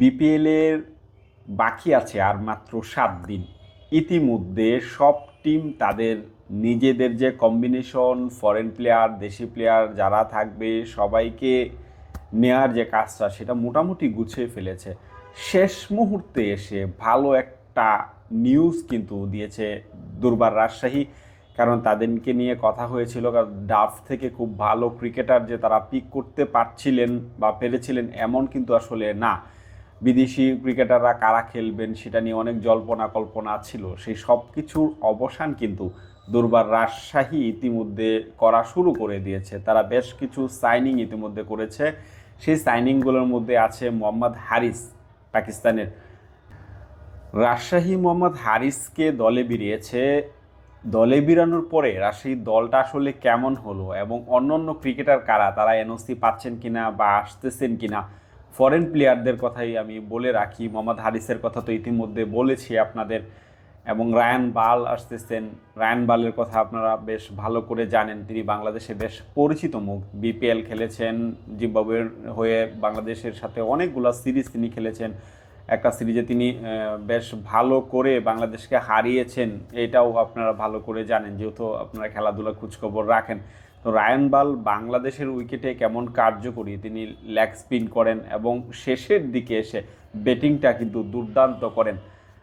বিপিএলের বাকি আছে আর মাত্র সাত দিন। ইতিমধ্যে সব টিম তাদের নিজেদের যে কম্বিনেশন ফরেন প্লেয়ার দেশি প্লেয়ার যারা থাকবে, সবাইকে নেয়ার যে কাজটা, সেটা মোটামুটি গুছিয়ে ফেলেছে। শেষ মুহূর্তে এসে ভালো একটা নিউজ কিন্তু দিয়েছে দুর্বার রাজশাহী, কারণ তাদেরকে নিয়ে কথা হয়েছিল, কারণ ডাফ থেকে খুব ভালো ক্রিকেটার যে তারা পিক করতে পারছিলেন বা পেরেছিলেন এমন কিন্তু আসলে না। বিদেশি ক্রিকেটাররা কারা খেলবেন সেটা নিয়ে অনেক জল্পনা কল্পনা ছিল। সেই সব কিছুর অবসান কিন্তু দুর্বার রাজশাহী ইতিমধ্যে করা শুরু করে দিয়েছে। তারা বেশ কিছু সাইনিং ইতিমধ্যে করেছে। সেই সাইনিংগুলোর মধ্যে আছে মোহাম্মদ হারিস, পাকিস্তানের। রাজশাহী মোহাম্মদ হারিসকে দলে বেরিয়েছে। দলে বেরানোর পরে রাজশাহীর দলটা আসলে কেমন হলো এবং অন্যান্য ক্রিকেটার কারা? তারা এনওসি পাচ্ছেন কিনা বা আসতেছেন কিনা ফরেন প্লেয়ারদের কথাই আমি বলে রাখি। মোহাম্মদ হারিসের কথা তো ইতিমধ্যে বলেছি আপনাদের। এবং রায়ান বাল আসতেছেন। রায়ান বালের কথা আপনারা বেশ ভালো করে জানেন। তিনি বাংলাদেশে বেশ পরিচিত মুখ। বিপিএল খেলেছেন, জিম্বাবুয়ের হয়ে বাংলাদেশের সাথে অনেকগুলো সিরিজ তিনি খেলেছেন। একটা সিরিজে তিনি বেশ ভালো করে বাংলাদেশকে হারিয়েছেন। এটাও আপনারা ভালো করে জানেন, যেহেতু আপনারা খেলাধুলা খোঁজখবর রাখেন। তো রায়ান বাল বাংলাদেশের উইকেটে কেমন কার্যকরী? তিনি লেগ স্পিন করেন এবং শেষের দিকে এসে ব্যাটিংটা কিন্তু দুর্দান্ত করেন।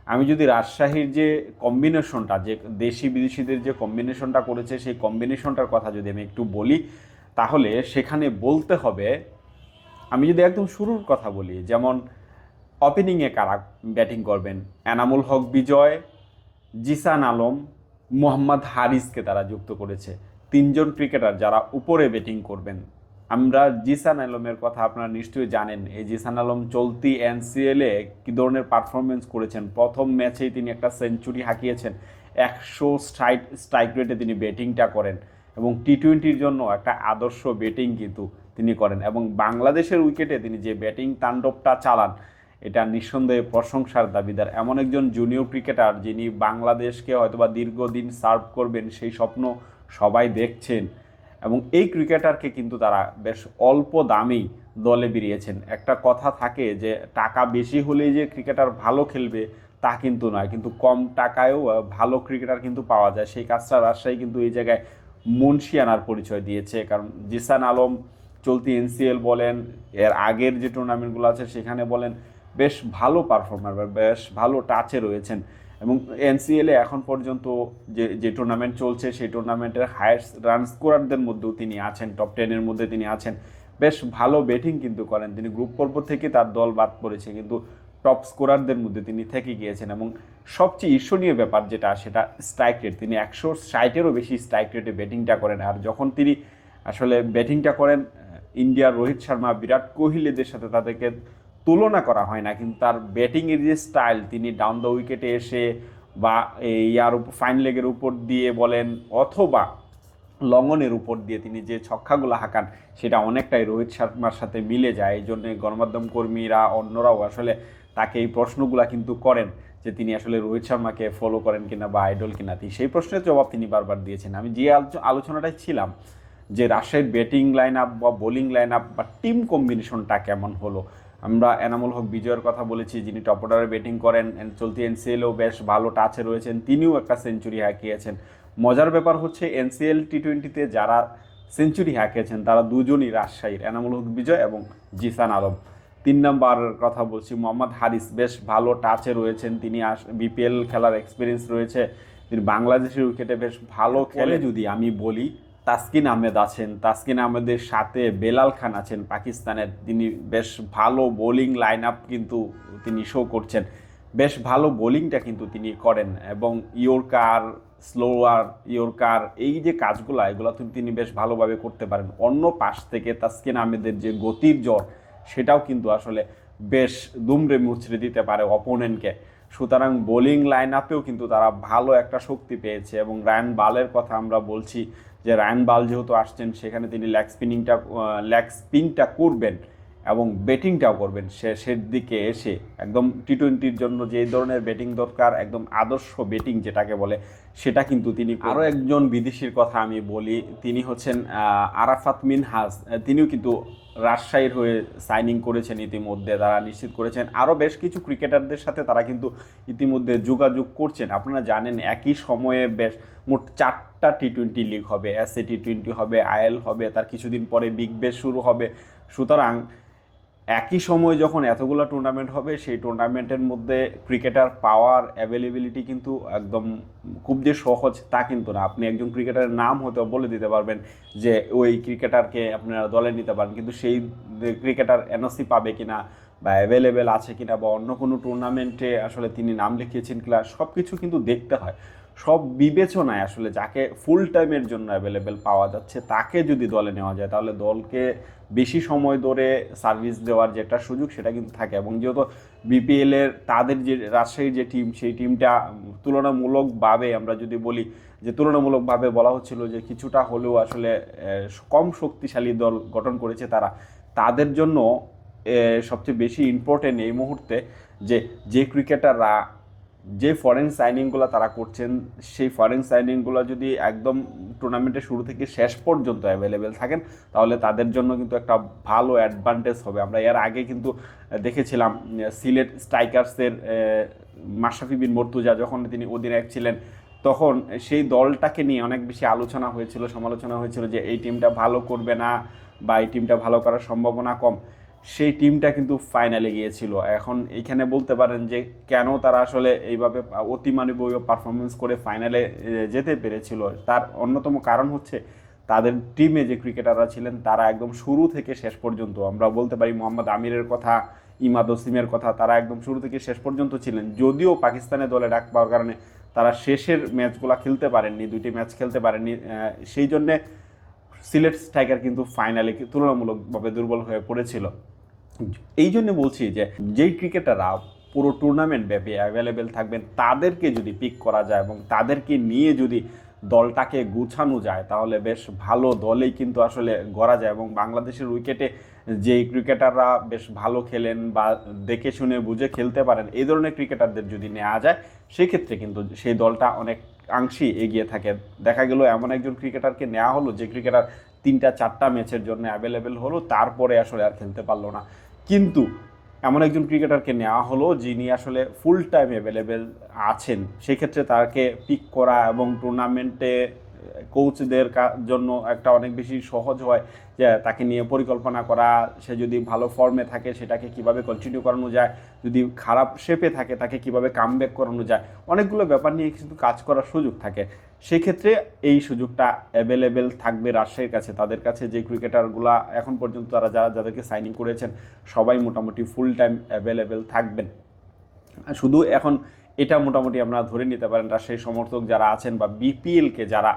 আমি যদি রাজশাহীর যে কম্বিনেশনটা যে দেশি বিদেশিদের যে কম্বিনেশনটা করেছে, সেই কম্বিনেশনটার কথা যদি আমি একটু বলি, তাহলে সেখানে বলতে হবে, আমি যদি একদম শুরুর কথা বলি, যেমন ওপেনিংয়ে কারা ব্যাটিং করবেন? এনামুল হক বিজয়, জিসান আলম, মোহাম্মদ হারিসকে তারা যুক্ত করেছে। তিনজন ক্রিকেটার যারা উপরে ব্যাটিং করবেন। আমরা জিসান আলমের কথা আপনারা নিশ্চয়ই জানেন। এই জিসান আলম চলতি এনসিএলে কী ধরনের পারফরমেন্স করেছেন? প্রথম ম্যাচেই তিনি একটা সেঞ্চুরি হাঁকিয়েছেন। একশো স্ট্রাইক স্ট্রাইক রেটে তিনি ব্যাটিংটা করেন এবং টি টোয়েন্টির জন্য একটা আদর্শ ব্যাটিং কিন্তু তিনি করেন এবং বাংলাদেশের উইকেটে তিনি যে ব্যাটিং তাণ্ডবটা চালান, এটা নিঃসন্দেহে প্রশংসার দাবিদার। এমন একজন জুনিয়র ক্রিকেটার যিনি বাংলাদেশকে হয়তোবা দীর্ঘদিন সার্ভ করবেন সেই স্বপ্ন সবাই দেখছেন এবং এই ক্রিকেটারকে কিন্তু তারা বেশ অল্প দামেই দলে বেরিয়েছেন। একটা কথা থাকে যে, টাকা বেশি হলেই যে ক্রিকেটার ভালো খেলবে তা কিন্তু নয়, কিন্তু কম টাকায়ও ভালো ক্রিকেটার কিন্তু পাওয়া যায়। সেই কাজটা রাজশাহী কিন্তু এই জায়গায় মুন্সিয়ানার পরিচয় দিয়েছে, কারণ জিসান আলম, চলতি এনসিএল বলেন, এর আগের যে টুর্নামেন্টগুলো আছে সেখানে বলেন, বেশ ভালো পারফর্মার বেশ ভালো টাচে রয়েছেন। এবং এনসিএলে এখন পর্যন্ত যে যে টুর্নামেন্ট চলছে, সেই টুর্নামেন্টের হায়েস্ট রান স্কোরারদের মধ্যেও তিনি আছেন টপ টেনের মধ্যে তিনি আছেন। বেশ ভালো ব্যাটিং কিন্তু করেন। তিনি গ্রুপ পর্ব থেকে তার দল বাদ পড়েছে, কিন্তু টপ স্কোরারদের মধ্যে তিনি থেকে গিয়েছেন এবং সবচেয়ে ঈর্ষণীয় ব্যাপার যেটা, সেটা স্ট্রাইক রেট তিনি একশো ষাটেরও বেশি স্ট্রাইক রেটে ব্যাটিংটা করেন। আর যখন তিনি আসলে ব্যাটিংটা করেন ইন্ডিয়ার রোহিত শর্মা, বিরাট কোহলিদের সাথে তাদেরকে তুলনা করা হয় না, কিন্তু তার ব্যাটিংয়ের যে স্টাইল তিনি ডাউন দ্য উইকেটে এসে বা ইয়ার ফাইন লেগের উপর দিয়ে বলেন অথবা লঙ্ঘনের উপর দিয়ে তিনি যে ছক্কাগুলো হাঁকান, সেটা অনেকটাই রোহিত শর্মার সাথে মিলে যায়। এই জন্যে গণমাধ্যম কর্মীরা, অন্যরাও আসলে তাকে এই প্রশ্নগুলো কিন্তু করেন যে তিনি আসলে রোহিত শর্মাকে ফলো করেন কিনা বা আইডল কিনা। সেই প্রশ্নের জবাব তিনি বারবার দিয়েছেন। আমি যে আলোচ- আলোচনাটায় ছিলাম যে রাজশাহীর ব্যাটিং লাইন আপ বা বোলিং লাইন আপ বা টিম কম্বিনেশনটা কেমন হলো আমরা এনামুল হক বিজয়ের কথা বলেছি যিনি টপ অর্ডারে ব্যাটিং করেন চলতি এনসিএলও বেশ ভালো টাচে রয়েছেন তিনিও একটা সেঞ্চুরি হাঁকিয়েছেন। মজার ব্যাপার হচ্ছে এনসিএল টি টোয়েন্টিতে যারা সেঞ্চুরি হাঁকিয়েছেন তারা দুজনই রাজশাহীর এনামুল হক বিজয় এবং জিসান আলম। তিন নাম্বার কথা বলছি মোহাম্মদ হারিস বেশ ভালো টাচে রয়েছেন তিনি আস বিপিএল খেলার এক্সপিরিয়েন্স রয়েছে তিনি বাংলাদেশের উইকেটে বেশ ভালো খেলে যদি আমি বলি তাসকিন আহমেদ আছেন। তাসকিন আহমেদের সাথে বেলাল খান আছেন পাকিস্তানের। তিনি বেশ ভালো বোলিং লাইন আপ কিন্তু তিনি শো করছেন। বেশ ভালো বোলিংটা কিন্তু তিনি করেন এবং ইয়র্কার স্লোয়ার ইয়র্কার এই যে কাজগুলো, এগুলো তিনি বেশ ভালোভাবে করতে পারেন। অন্য পাশ থেকে তাসকিন আহমেদের যে গতির জ্বর, সেটাও কিন্তু আসলে বেশ দুমড়ে মুচড়ে দিতে পারে অপোনেন্টকে সুতরাং বোলিং লাইন আপেও কিন্তু তারা ভালো একটা শক্তি পেয়েছে এবং রায়ান বালের কথা আমরা বলছি যে রায়ন বাল যেহেতু আসছেন সেখানে তিনি লেগ স্পিনিংটা লেগ স্পিনটা করবেন। এবং ব্যাটিংটাও করবেন। শেষের দিকে এসে একদম টি টোয়েন্টির জন্য যে ধরনের ব্যাটিং দরকার, একদম আদর্শ ব্যাটিং যেটাকে বলে, সেটা কিন্তু তিনি আরও একজন বিদেশির কথা আমি বলি, তিনি হচ্ছেন আরাফাত মিনহাজ। তিনিও কিন্তু রাজশাহীর হয়ে সাইনিং করেছেন ইতিমধ্যে, তারা নিশ্চিত করেছেন। আরও বেশ কিছু ক্রিকেটারদের সাথে তারা কিন্তু ইতিমধ্যে যোগাযোগ করছেন। আপনারা জানেন, একই সময়ে বেশ মোট চারটা টি টোয়েন্টি লিগ হবে। এস এ টি টোয়েন্টি হবে আইএল হবে, তার কিছুদিন পরে বিগ বেস শুরু হবে। সুতরাং একই সময়ে যখন এতগুলো টুর্নামেন্ট হবে, সেই টুর্নামেন্টের মধ্যে ক্রিকেটার পাওয়ার অ্যাভেলেবিলিটি কিন্তু একদম খুব যে সহজ তা কিন্তু না। আপনি একজন ক্রিকেটারের নাম হয়তো বলে দিতে পারবেন যে, ওই ক্রিকেটারকে আপনারা দলে নিতে পারেন, কিন্তু সেই ক্রিকেটার এনওসি পাবে কি না বা অ্যাভেলেবেল আছে কিনা বা অন্য কোনো টুর্নামেন্টে আসলে তিনি নাম লিখিয়েছেন কিনা সব কিছু কিন্তু দেখতে হয়। সব বিবেচনায় আসলে যাকে ফুল টাইমের জন্য অ্যাভেলেবেল পাওয়া যাচ্ছে, তাকে যদি দলে নেওয়া যায়, তাহলে দলকে বেশি সময় ধরে সার্ভিস দেওয়ার যে একটা সুযোগ, সেটা কিন্তু থাকে। এবং যেহেতু বিপিএলের তাদের যে রাজশাহীর যে টিম সেই টিমটা তুলনামূলকভাবে আমরা যদি বলি, যে তুলনামূলকভাবে বলা হচ্ছিল যে কিছুটা হলেও আসলে কম শক্তিশালী দল গঠন করেছে তারা। তাদের জন্য সবচেয়ে বেশি ইম্পর্টেন্ট এই মুহূর্তে যে যে ক্রিকেটাররা যে ফরেন সাইনিংগুলো তারা করছেন, সেই ফরেন সাইনিংগুলো যদি একদম টুর্নামেন্টের শুরু থেকে শেষ পর্যন্ত অ্যাভেলেবেল থাকেন, তাহলে তাদের জন্য কিন্তু একটা ভালো অ্যাডভান্টেজ হবে। আমরা এর আগে কিন্তু দেখেছিলাম, সিলেট স্ট্রাইকার্সের মাশরাফি বিন মর্তুজা যখন তিনি অধিনায়ক ছিলেন, তখন সেই দলটাকে নিয়ে অনেক বেশি আলোচনা হয়েছিল, সমালোচনা হয়েছিল যে এই টিমটা ভালো করবে না বা এই টিমটা ভালো করার সম্ভাবনা কম। সেই টিমটা কিন্তু ফাইনালে গিয়েছিল। এখন এইখানে বলতে পারেন যে, কেন তারা আসলে এইভাবে অতিমানবীয় পারফরমেন্স করে ফাইনালে যেতে পেরেছিল? তার অন্যতম কারণ হচ্ছে, তাদের টিমে যে ক্রিকেটাররা ছিলেন, তারা একদম শুরু থেকে শেষ পর্যন্ত, আমরা বলতে পারি মোহাম্মদ আমিরের কথা, ইমাদ ওসিমের কথা, তারা একদম শুরু থেকে শেষ পর্যন্ত ছিলেন। যদিও পাকিস্তানের দলে ডাক পাওয়ার কারণে তারা শেষের ম্যাচগুলো খেলতে পারেননি, দুইটি ম্যাচ খেলতে পারেননি সেই জন্যে সিলেট স্ট্রাইকার কিন্তু ফাইনালে তুলনামূলকভাবে দুর্বল হয়ে পড়েছিল। এই জন্য বলছি যে, যেই ক্রিকেটাররা পুরো টুর্নামেন্ট ব্যাপী অ্যাভেলেবেল থাকবেন, তাদেরকে যদি পিক করা যায় এবং তাদেরকে নিয়ে যদি দলটাকে গুছানো যায়, তাহলে বেশ ভালো দলেই কিন্তু আসলে গড়া যায় এবং বাংলাদেশের উইকেটে যেই ক্রিকেটাররা বেশ ভালো খেলেন বা দেখে শুনে বুঝে খেলতে পারেন, এই ধরনের ক্রিকেটারদের যদি নেওয়া যায়, সেক্ষেত্রে কিন্তু সেই দলটা অনেক অংশই এগিয়ে থাকে। দেখা গেল এমন একজন ক্রিকেটারকে নেওয়া হলো, যে ক্রিকেটার তিনটা, চারটা ম্যাচের জন্য অ্যাভেলেবেল হলো, তারপরে আসলে আর খেলতে পারল না। কিন্তু এমন একজন ক্রিকেটারকে নেওয়া হলো যিনি আসলে ফুল টাইম অ্যাভেলেবেল আছেন। সেক্ষেত্রে তাকে পিক করা এবং টুর্নামেন্টে কোচদের জন্য একটা অনেক বেশি সহজ হয় যে তাকে নিয়ে পরিকল্পনা করা, সে যদি ভালো ফর্মে থাকে সেটাকে কীভাবে কন্টিনিউ করানো যায়, যদি খারাপ শেপে থাকে তাকে কীভাবে কামব্যাক করানো যায়, অনেকগুলো ব্যাপার নিয়ে কিন্তু কাজ করার সুযোগ থাকে। সেক্ষেত্রে এই সুযোগটা অ্যাভেলেবেল থাকবে রাজশাহীর কাছে। তাদের কাছে যে ক্রিকেটারগুলা এখন পর্যন্ত তারা যারা, যাদেরকে সাইনিং করেছেন, সবাই মোটামুটি ফুল টাইম অ্যাভেলেবেল থাকবেন। শুধু এখন এটা মোটামুটি আপনারা ধরে নিতে পারেন রাজশাহী সমর্থক যারা আছেন বা বিপিএলকে যারা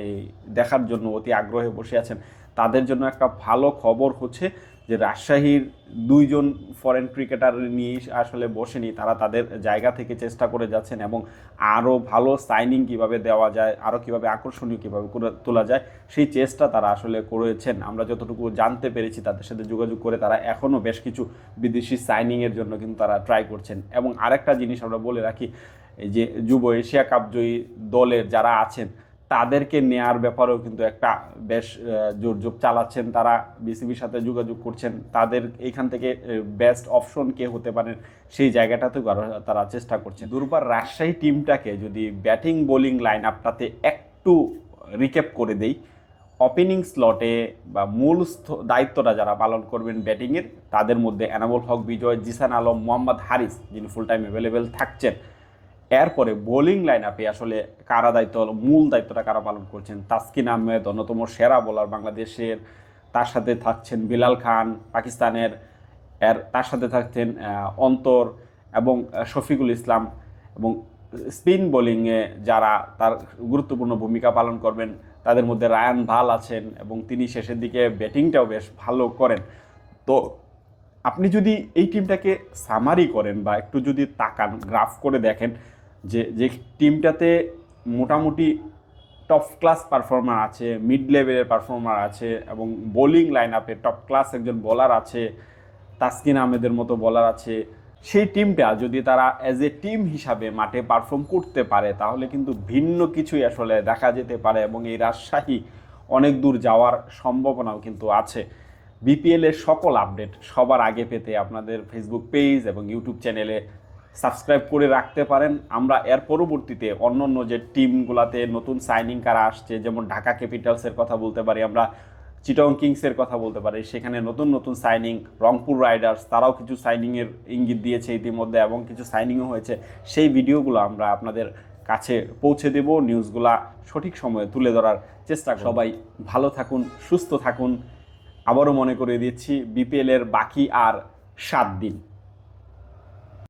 এই দেখার জন্য অতি আগ্রহে বসে আছেন, তাদের জন্য একটা ভালো খবর হচ্ছে যে রাজশাহীর দুইজন ফরেন ক্রিকেটার নিয়ে আসলে বসেনি, তারা তাদের জায়গা থেকে চেষ্টা করে যাচ্ছেন এবং আরও ভালো সাইনিং কীভাবে দেওয়া যায় আরও কীভাবে আকর্ষণীয় কীভাবে করে তোলা যায়, সেই চেষ্টা তারা আসলে করেছেন। আমরা যতটুকু জানতে পেরেছি তাদের সাথে যোগাযোগ করে তারা এখনও বেশ কিছু বিদেশি সাইনিংয়ের জন্য কিন্তু তারা ট্রাই করছেন। এবং আরেকটা জিনিস আমরা বলে রাখি যে যুব এশিয়া কাপ জয়ী দলের যারা আছেন তাদেরকে নেয়ার ব্যাপারেও কিন্তু একটা বেশ জোরজোর চালাচ্ছেন তারা, বিসিবির সাথে যোগাযোগ করছেন। তাদের এখান থেকে বেস্ট অপশন কে হতে পারেন সেই জায়গাটাতেও তারা চেষ্টা করছেন। দুর্বার রাজশাহী টিমটাকে যদি ব্যাটিং বোলিং লাইন আপটাতে একটু রিকেপ করে দেই ওপেনিং স্লটে বা মূল দায়িত্বটা যারা পালন করবেন ব্যাটিংয়ের তাদের মধ্যে এনামুল হক বিজয়, জিসান আলম, মোহাম্মদ হারিস, যিনি ফুল টাইম অ্যাভেলেবেল থাকছেন এরপরে বোলিং লাইন আপে আসলে কারা দায়িত্ব, মূল দায়িত্বটা কারা পালন করছেন? তাসকিন আহমেদ, অন্যতম সেরা বোলার বাংলাদেশের, তার সাথে থাকছেন বিলাল খান, পাকিস্তানের, এর তার সাথে থাকছেন অন্তর এবং শফিকুল ইসলাম এবং স্পিন বোলিংয়ে যারা তার গুরুত্বপূর্ণ ভূমিকা পালন করবেন, তাদের মধ্যে রায়ান ভালো আছেন এবং তিনি শেষের দিকে ব্যাটিংটাও বেশ ভালো করেন। তো আপনি যদি এই টিমটাকে সামারি করেন বা একটু যদি তাকান গ্রাফ করে দেখেন যে যে টিমটাতে মোটামুটি টপ ক্লাস পারফর্মার আছে মিড লেভেলের পারফর্মার আছে এবং বোলিং লাইন আপে টপ ক্লাস একজন বলার আছে, তাসকিন আহমেদের মতো বলার আছে, সেই টিমটা যদি তারা অ্যাজ এ টিম হিসাবে মাঠে পারফর্ম করতে পারে, তাহলে কিন্তু ভিন্ন কিছুই আসলে দেখা যেতে পারে এবং এই রাজশাহী অনেক দূর যাওয়ার সম্ভাবনাও কিন্তু আছে। বিপিএলের সকল আপডেট সবার আগে পেতে আপনাদের ফেসবুক পেজ এবং ইউটিউব চ্যানেলে সাবস্ক্রাইব করে রাখতে পারেন। আমরা এর পরবর্তীতে অন্য অন্য যে টিমগুলোতে নতুন সাইনিং কারা আসছে, যেমন ঢাকা ক্যাপিটালসের কথা বলতে পারি, আমরা চিটং কিংসের কথা বলতে পারি, সেখানে নতুন নতুন সাইনিং রংপুর রাইডার্স তারাও কিছু সাইনিংয়ের ইঙ্গিত দিয়েছে ইতিমধ্যে এবং কিছু সাইনিংও হয়েছে। সেই ভিডিওগুলো আমরা আপনাদের কাছে পৌঁছে দেব নিউজগুলা সঠিক সময়ে তুলে ধরার চেষ্টা সবাই ভালো থাকুন, সুস্থ থাকুন। আবারও মনে করে দিচ্ছি বিপিএলের বাকি আর সাত দিন।